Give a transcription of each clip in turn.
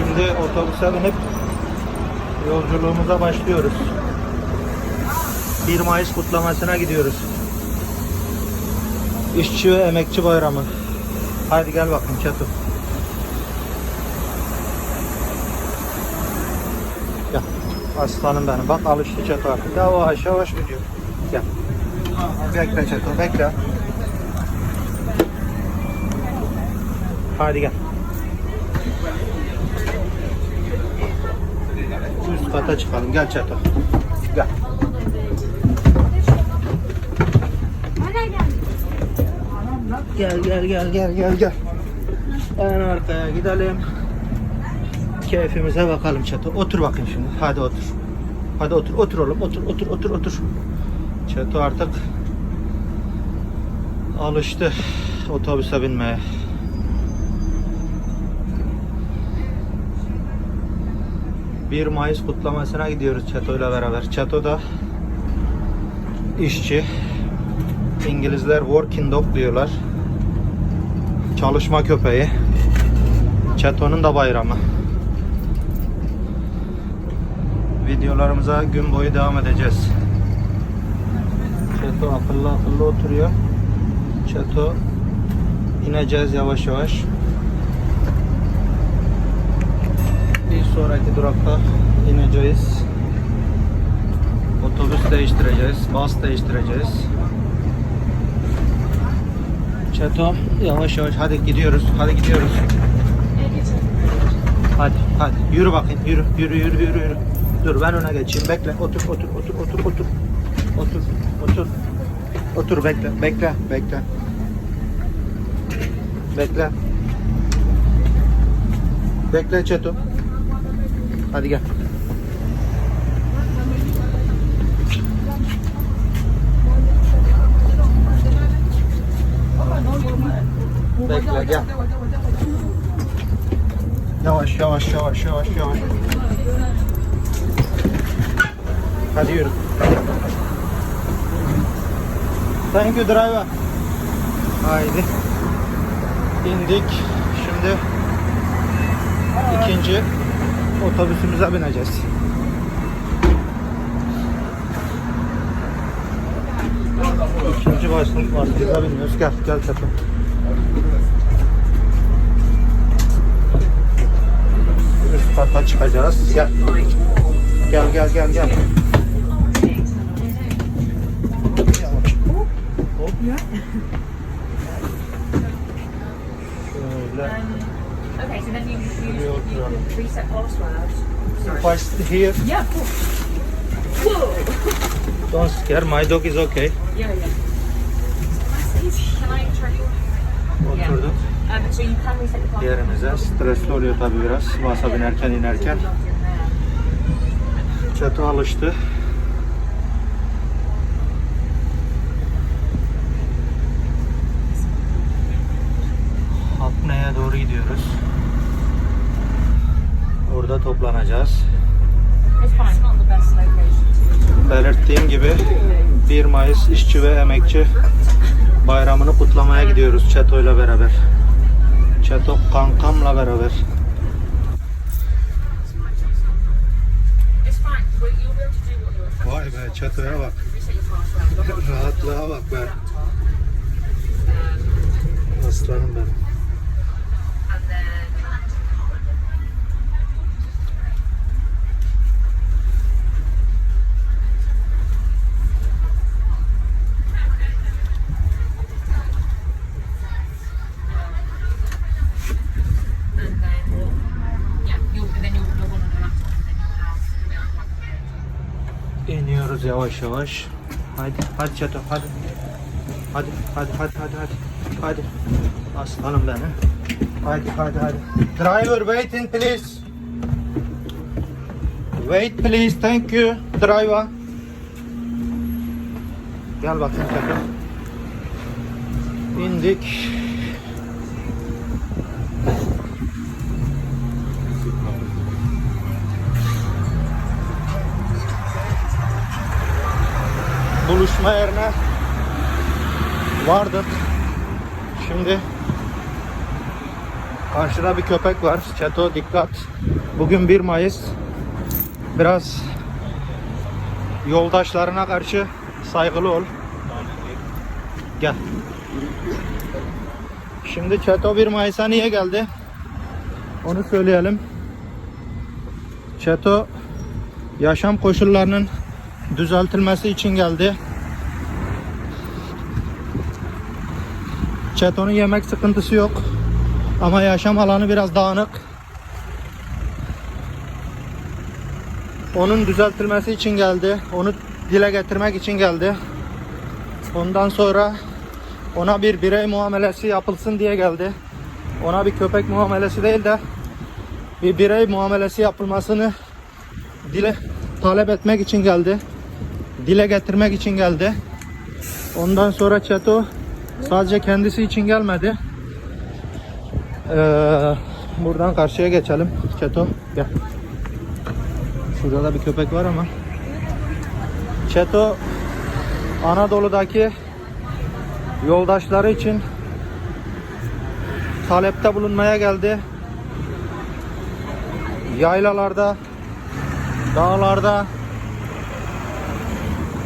Şimdi otobüse binip yolculuğumuza başlıyoruz. 1 Mayıs kutlamasına gidiyoruz. İşçi ve emekçi bayramı. Haydi gel bakayım Çeto. Gel. Aslanım benim. Bak alıştı Çeto artık. Yavaş yavaş gidiyor. Gel. Bekle Çeto bekle. Hadi gel. Üst çıkalım. Gel Çeto. Gel. Gel gel gel gel gel gel. En arkaya gidelim. Keyfimize bakalım Çeto. Otur bakayım şimdi. Hadi otur. Hadi otur. Otur oğlum. Otur otur otur otur. Çeto artık alıştı otobüse binmeye. Bir Mayıs kutlamasına gidiyoruz Çeto ile beraber. Çeto da işçi. İngilizler working dog diyorlar. Çalışma köpeği. Çeto'nun da bayramı. Videolarımıza gün boyu devam edeceğiz. Çeto akıllı akıllı oturuyor. Çeto ineceğiz yavaş yavaş. Sonraki durakta ineceğiz. Otobüs değiştireceğiz, bas değiştireceğiz. Çeto yavaş yavaş hadi gidiyoruz. Hadi gidiyoruz. Hadi hadi yürü bakayım yürü yürü yürü yürü yürü. Dur ben öne geçeyim bekle otur otur otur otur otur. Otur otur. Otur bekle bekle bekle. Bekle. Bekle Çeto. Hadi gel. Bekle gel. Yavaş yavaş yavaş yavaş yavaş. Hadi yürü. Thank you driver. Haydi. İndik. Şimdi ikinci otobüsümüze bineceğiz. İkinci başlık başlığına biniyoruz. Gel, gel Çetin. Üst kata çıkacağız. Gel. Gel, gel, gel, gel. Şöyle. Okay, so then you you can reset password. I sit here, Yeah, of course. Whoa! don't scare. My dog is okay. Yeah, yeah. Can I try your... Oturduk Um, so you can reset password. yerimize. Stresli oluyor tabii biraz. Masa binerken inerken. Çatı alıştı. Hapne'ye doğru gidiyoruz. Orada toplanacağız. Belirttiğim gibi 1 Mayıs işçi ve emekçi bayramını kutlamaya gidiyoruz Çeto ile beraber. Çeto kankamla beraber. Vay be Çeto'ya bak. Rahatlığa bak be. Aslanım benim. And then... And then, yeah, you'll, then you'll log on to the laptop and then you'll have İniyoruz yavaş yavaş. Hadi, hadi Çeto, hadi. Hadi, hadi, hadi, hadi, hadi. Hadi. Aslanım benim. Hadi, hadi, hadi. Driver, waiting please. Wait please, thank you. Driver. Gel bakayım Çeto. İndik. Buluşma yerine vardık. Şimdi Karşıda bir köpek var. Çeto dikkat. Bugün 1 Mayıs. Biraz yoldaşlarına karşı saygılı ol. Gel. Şimdi Çeto 1 Mayıs'a niye geldi? Onu söyleyelim. Çeto yaşam koşullarının düzeltilmesi için geldi. Çeto'nun yemek sıkıntısı yok. Ama yaşam alanı biraz dağınık. Onun düzeltilmesi için geldi. Onu dile getirmek için geldi. Ondan sonra ona bir birey muamelesi yapılsın diye geldi. Ona bir köpek muamelesi değil de bir birey muamelesi yapılmasını dile talep etmek için geldi. Dile getirmek için geldi. Ondan sonra Çeto sadece kendisi için gelmedi. Ee, buradan karşıya geçelim. Çeto gel. Şurada da bir köpek var ama. Çeto Anadolu'daki yoldaşları için talepte bulunmaya geldi. Yaylalarda, dağlarda,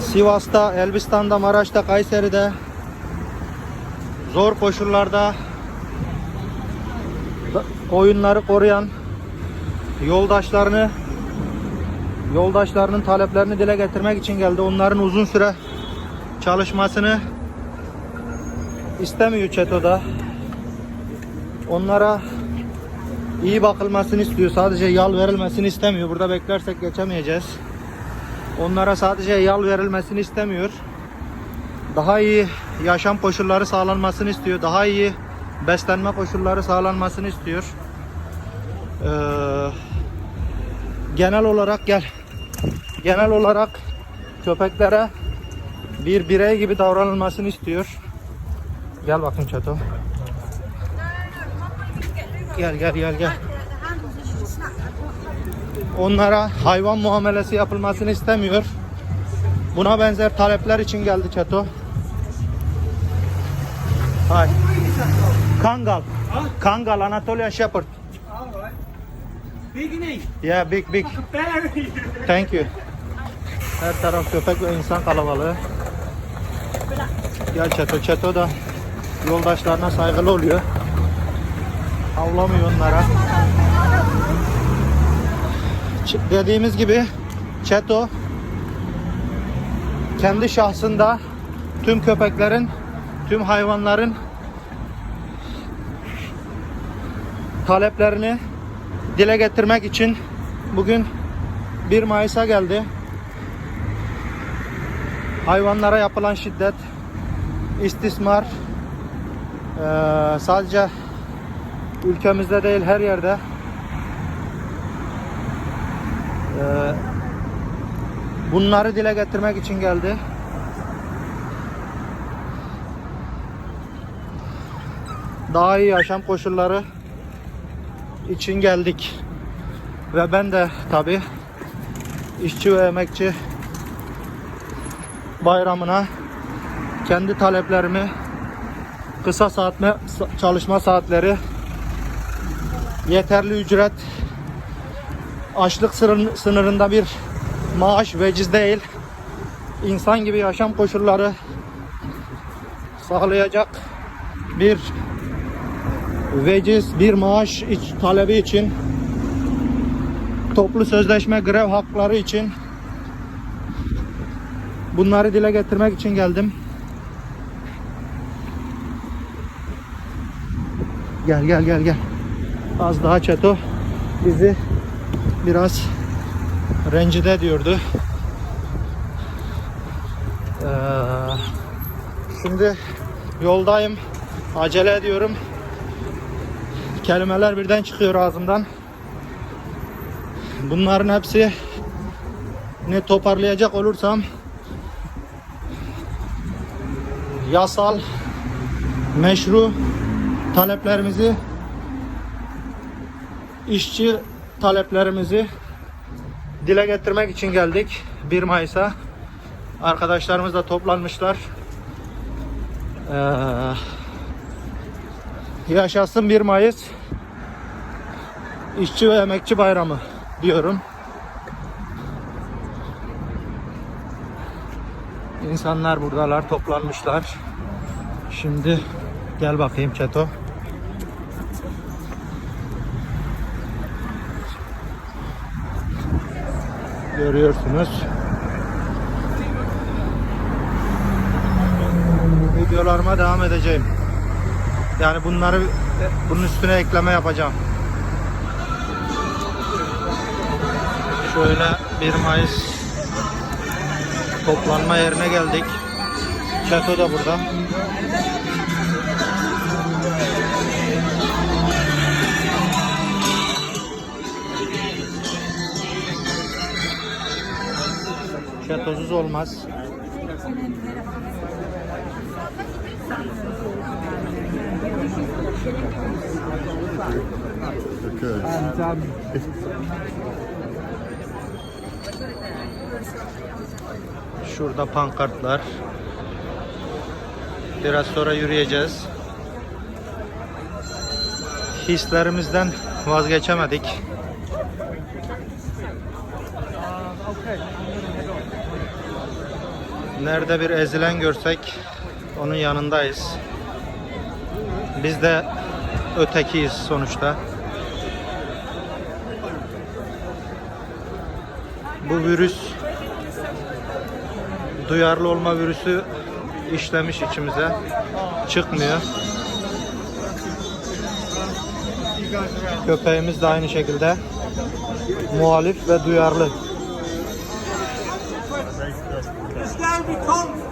Sivas'ta, Elbistan'da, Maraş'ta, Kayseri'de zor koşullarda da- oyunları koruyan yoldaşlarını yoldaşlarının taleplerini dile getirmek için geldi. Onların uzun süre çalışmasını istemiyor Çeto'da. Onlara iyi bakılmasını istiyor. Sadece yal verilmesini istemiyor. Burada beklersek geçemeyeceğiz. Onlara sadece yal verilmesini istemiyor. Daha iyi yaşam koşulları sağlanmasını istiyor. Daha iyi beslenme koşulları sağlanmasını istiyor. Ee, genel olarak gel. Genel olarak köpeklere bir birey gibi davranılmasını istiyor. Gel bakın Çeto. Gel gel gel gel. Onlara hayvan muamelesi yapılmasını istemiyor. Buna benzer talepler için geldi Çeto. Hay. Kangal. Kangal Anatolian Shepherd. Alright. Big name. Yeah, big big. Very. Thank you. Her taraf köpek ve insan kalabalığı. Gel Çeto. Çeto da yoldaşlarına saygılı oluyor. Avlamıyor onlara. Ç- Dediğimiz gibi Çeto kendi şahsında tüm köpeklerin, tüm hayvanların taleplerini dile getirmek için bugün 1 Mayıs'a geldi. Hayvanlara yapılan şiddet, istismar eee, sadece ülkemizde değil her yerde eee, bunları dile getirmek için geldi. Daha iyi yaşam koşulları için geldik. Ve ben de tabi işçi ve emekçi bayramına kendi taleplerimi kısa saatme çalışma saatleri yeterli ücret açlık sınır- sınırında bir maaş veciz değil insan gibi yaşam koşulları sağlayacak bir veciz bir maaş iç, talebi için toplu sözleşme grev hakları için bunları dile getirmek için geldim. Gel gel gel gel. Az daha çeto bizi biraz rencide ediyordu. Ee, şimdi yoldayım. Acele ediyorum. Kelimeler birden çıkıyor ağzımdan. Bunların hepsi ne toparlayacak olursam yasal meşru taleplerimizi işçi taleplerimizi dile getirmek için geldik 1 Mayıs'a. Arkadaşlarımız da toplanmışlar. Ee, yaşasın 1 Mayıs. İşçi ve emekçi bayramı diyorum. İnsanlar buradalar toplanmışlar. Şimdi gel bakayım Çeto. Görüyorsunuz. Videolarıma devam edeceğim. Yani bunları bunun üstüne ekleme yapacağım. Şöyle 1 Mayıs toplanma yerine geldik. Çeto da burada. Çetosuz olmaz. And um, Şurada pankartlar. Biraz sonra yürüyeceğiz. Hislerimizden vazgeçemedik. Nerede bir ezilen görsek onun yanındayız. Biz de ötekiyiz sonuçta. Bu virüs duyarlı olma virüsü işlemiş içimize. Çıkmıyor. Köpeğimiz de aynı şekilde muhalif ve duyarlı.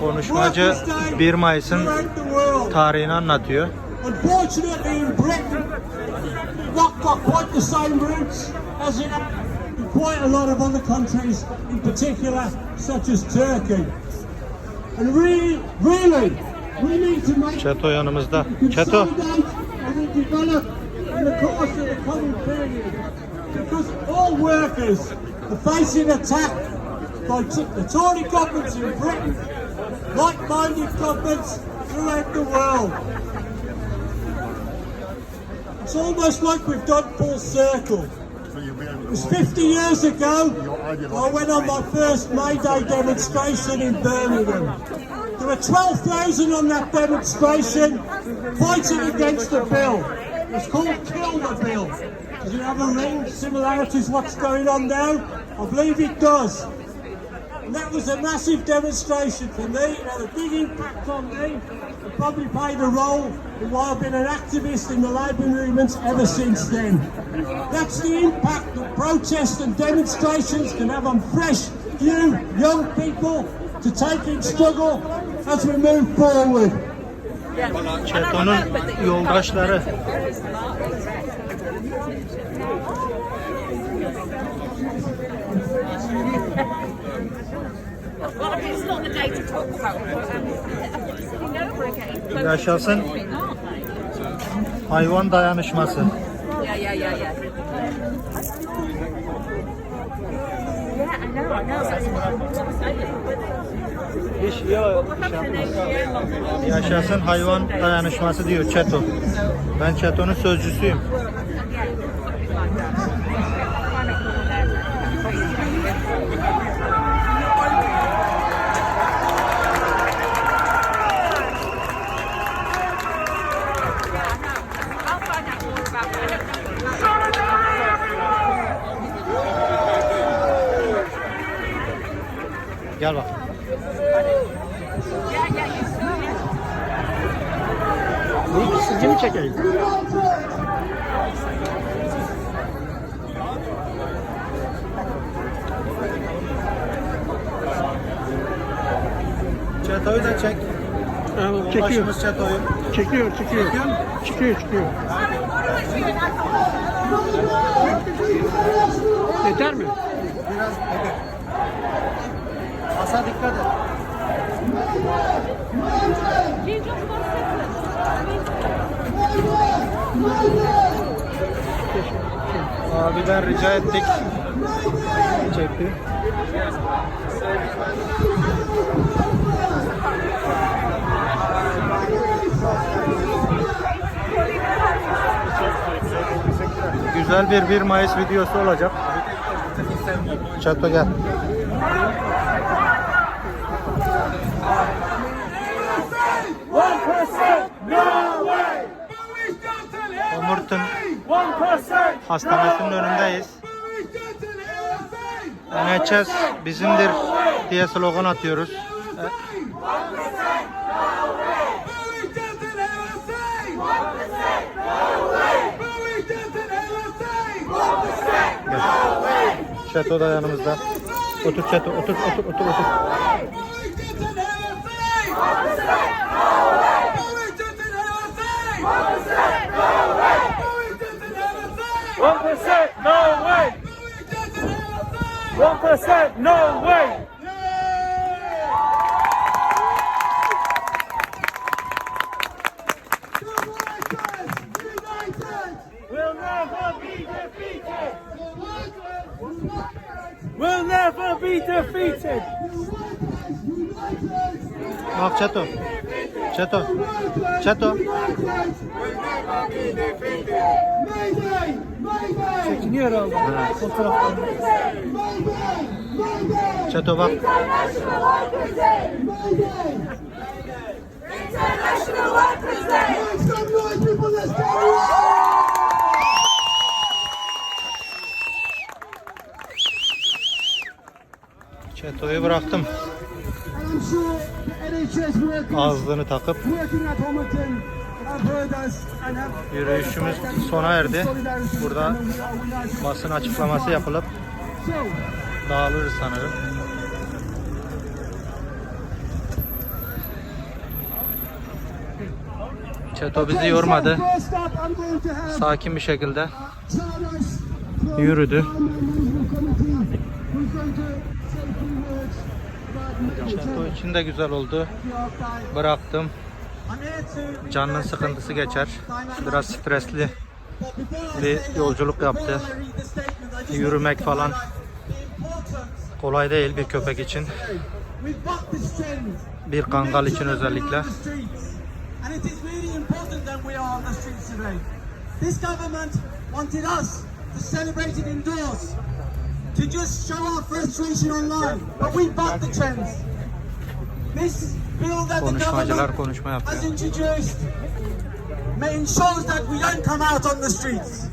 Konuşmacı 1 Mayıs'ın tarihini anlatıyor. Quite a lot of other countries, in particular, such as Turkey. Çeto yanımızda. Çeto. consolidate and develop in the course of the coming period. Because all workers are facing attack by the Tory governments in Britain, like-minded governments throughout the world. It's almost like we've done full circle. It was 50 years ago, I went on my first May Day demonstration in Birmingham. There were 12,000 on that demonstration fighting against the bill. It's called Kill the Bill. Does it have a ring, similarities what's going on now? I believe it does. And that was a massive demonstration for me. It had a big impact on me. Probably played a role in why I've been an activist in the labour movements ever since then. That's the impact that protests and demonstrations can have on fresh, new, young people to take in struggle as we move forward. Çeto'nun yoldaşları. Well, it's not the day to talk about it. Starting over again. Yaşasın hayvan dayanışması. Yeah, yeah, yeah, yeah. Yeah, I know, I know. That's what I'm saying. İş yok. Yaşasın hayvan dayanışması diyor Çeto. Ben Çeto'nun sözcüsüyüm. I'll find out more about it. Gel bak. Yeah, yeah, you see, çekeyim? Çeto'yu da çek. Evet, çekiyor. Başımız Çeto'yu. Çekiyor, çekiyor. Çıkıyor, çıkıyor. Yeter mi? Biraz evet. Asa dikkat et. Abiden rica ettik. Çekti. güzel bir 1 Mayıs videosu olacak. Çato gel. Omurt'un hastanesinin önündeyiz. NHS bizimdir diye slogan atıyoruz. Çeto da yanımızda. Otur Çeto, otur, otur, otur, otur. One percent, no way. We'll never be defeated. We'll never be defeated. Bak Çeto. Çeto. Çeto. Çekiniyor herhalde. Fotoğraflar. Bak. International Workers' Day. Çeto'yu bıraktım. NHS workers takıp at Homerton have heard us and have yürüyüşümüz sona erdi. Burada basın açıklaması yapılıp So, dağılırız sanırım. Çeto bizi yormadı. Sakin bir şekilde yürüdü. Çeto için de güzel oldu. Bıraktım. Canının sıkıntısı geçer. Biraz stresli bir yolculuk yaptı. Yürümek falan kolay değil bir köpek için. Bir kangal için özellikle. Today. This government wanted us to celebrate it indoors, to just show our frustration online, but we bucked the trends. This bill that the government has introduced ma- ensures that we don't come out on the streets.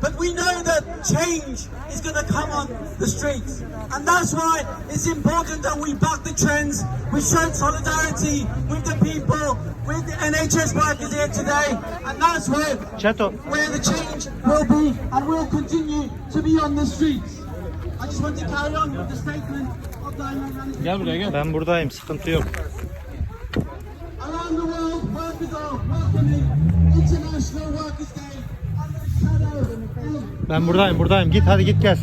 But we know that change is going to come on the streets. And that's why it's important that we buck the trends. We show solidarity with the people, with the NHS workers here today. And that's where, Çeto where the change will be and will continue to be on the streets. I just want to carry on with the statement of the management. Gel buraya gel. ben buradayım sıkıntı yok. Around the world, workers are welcoming International Workers' Day Ben buradayım buradayım git hadi git gel.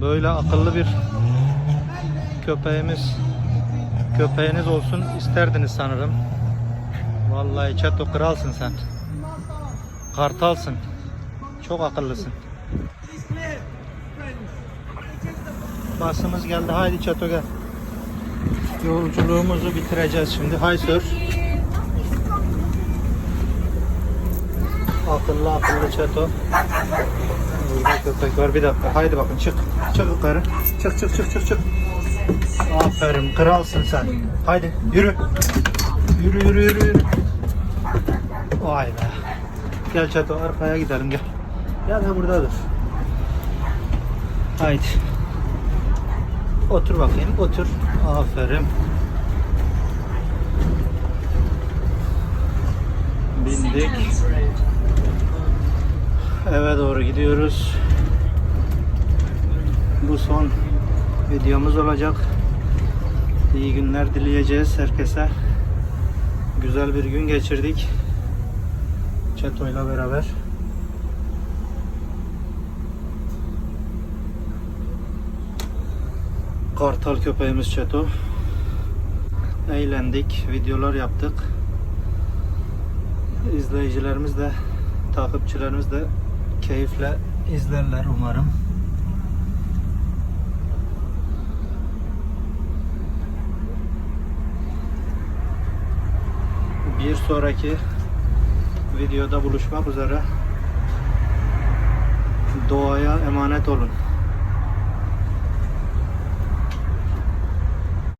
Böyle akıllı bir köpeğimiz köpeğiniz olsun isterdiniz sanırım. Vallahi Çeto kralsın sen. Kartalsın. Çok akıllısın. Basımız geldi. Haydi Çeto gel. Yolculuğumuzu bitireceğiz şimdi. Hay sür. Akıllı akıllı Çeto. Burada. Bir dakika. Haydi bakın çık. Çık yukarı. Çık çık çık çık çık. Aferin. Kralsın sen. Haydi yürü. Yürü yürü yürü. Vay be. Gel Çeto arkaya gidelim gel. Gel ha burada dur. Haydi. Otur bakayım, otur. Aferin. Bindik. Eve doğru gidiyoruz. Bu son videomuz olacak. İyi günler dileyeceğiz herkese. Güzel bir gün geçirdik. Çeto ile beraber. Kartal köpeğimiz Çeto. Eğlendik, videolar yaptık. İzleyicilerimiz de, takipçilerimiz de keyifle izlerler umarım. Bir sonraki videoda buluşmak üzere. Doğaya emanet olun.